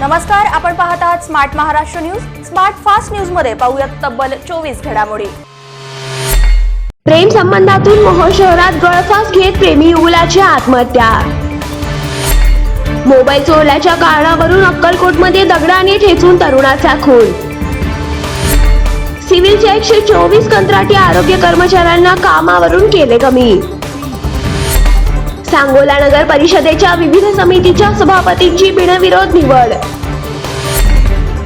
नमस्कार आपण पाहत आहात smart Maharashtra news smart fast न्यूजमध्ये पाहूयात तब्बल चोवीस घडामोडी. प्रेम संबंधातून मोहोळ शहरात गळफास घेत प्रेमी युगुलाची आत्महत्या. मोबाईल चोरल्याच्या कारणावरून अक्कलकोटमध्ये दगडाने ठेचून तरुणाचा खून. सिव्हिलच्या एकशे चोवीस कंत्राटी आरोग्य कर्मचाऱ्यांना कामावरून केले कमी. सांगोला नगर परिषदेच्या विविध समितीच्या सभापतींची बिनविरोध निवड.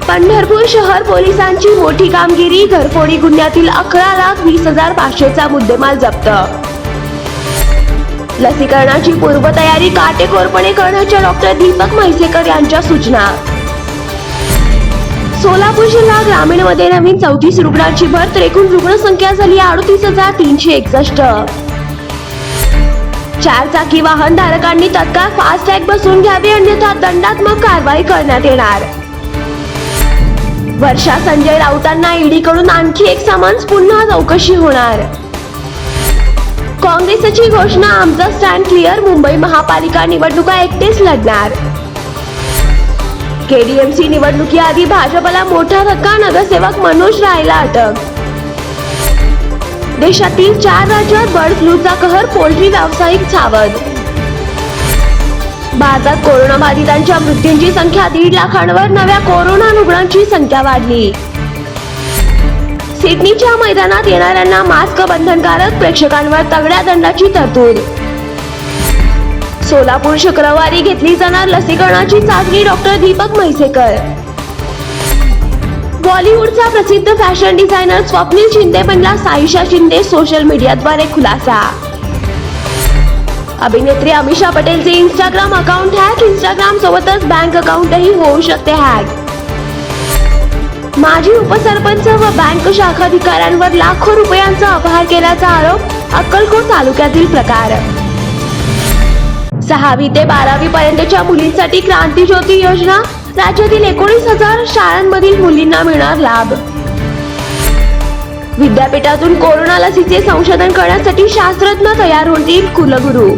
पंढरपूर शहर पोलिसांची मोठी कामगिरी घरफोडी गुन्ह्यातील अकरा लाख वीस हजार पाचशेचा मुद्देमाल जप्त. लसीकरणाची पूर्वतयारी काटेकोरपणे करण्याच्या डॉक्टर दीपक म्हैसेकर यांच्या सूचना. सोलापूर जिल्हा ग्रामीणमध्ये नवीन चौतीस रुग्णांची भर तर एकूण रुग्णसंख्या झाली अडतीस हजार तीनशे एकसष्ट. चार चाकी वाहन धारकांनी तत्काळ फास्टॅग बसून घ्यावी अन्यथा दंडात्मक कारवाई करण्यात येणार. वर्षा संजय राऊतांना ईडीकडून आणखी एक समन्स पुन्हा चौकशी होणार. काँग्रेसची घोषणा आमचा स्टँड क्लिअर मुंबई महापालिका निवडणुका एकटेच लढणार. केडीएमसी निवडणुकीआधी भाजपला मोठा धक्का नगरसेवक मनोज रायला अटक. देशातील चार राज्यात बर्ड फ्लूचा कहर पोल्ट्री व्यावसायिक सावध. भारतात कोरोनाबाधितांच्या मृत्यूंची संख्या दीड लाखांवर नव्या कोरोना रुग्णांची संख्या वाढली. सिडनीच्या मैदानात येणाऱ्यांना मास्क बंधनकारक प्रेक्षकांवर तगड्या दंडाची तरतूद. सोलापूर शुक्रवारी घेतली जाणार लसीकरणाची चाचणी डॉक्टर दीपक म्हैसेकर. बॉलिवूडचा प्रसिद्ध फॅशन डिझायनर स्वप्नील शिंदे बनला साईशा शिंदे सोशल मीडियाद्वारे खुलासा. अभिनेत्री अमिषा पटेलचे इंस्टाग्राम अकाउंट हॅक इंस्टाग्राम सोबतच बँक अकाउंटही होऊ शकते हॅक माजी उपसरपंच व बँक शाखाधिकाऱ्यांवर लाखो रुपयांचा अपहार केल्याचा आरोप अक्कलकोट तालुक्यातील प्रकार. सहावी ते बारावी पर्यंतच्या मुलींसाठी क्रांती ज्योती योजना राज्यातील एकोणीस हजार शाळांमधील मुलींना मिळणार लाभ. विद्यापीठातून कोरोना लसीचे संशोधन करण्यासाठी शास्त्रज्ञ तयार होतील कुलगुरू.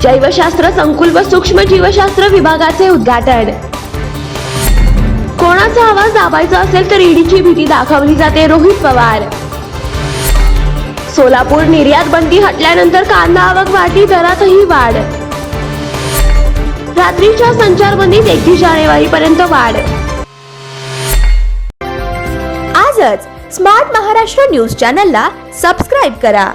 जैवशास्त्र संकुल व सूक्ष्म जीवशास्त्र विभागाचे उद्घाटन. कोणाचा आवाज दाबायचा असेल तर ईडीची भीती दाखवली जाते रोहित पवार. सोलापूर निर्यात बंदी हटल्यानंतर कांदा आवक वाढली दरातही वाढ. रात्रीच्या संचारबंदीत एकतीस जानेवारी पर्यंत वाढ. आजच स्मार्ट महाराष्ट्र न्यूज चॅनलला सबस्क्राईब करा.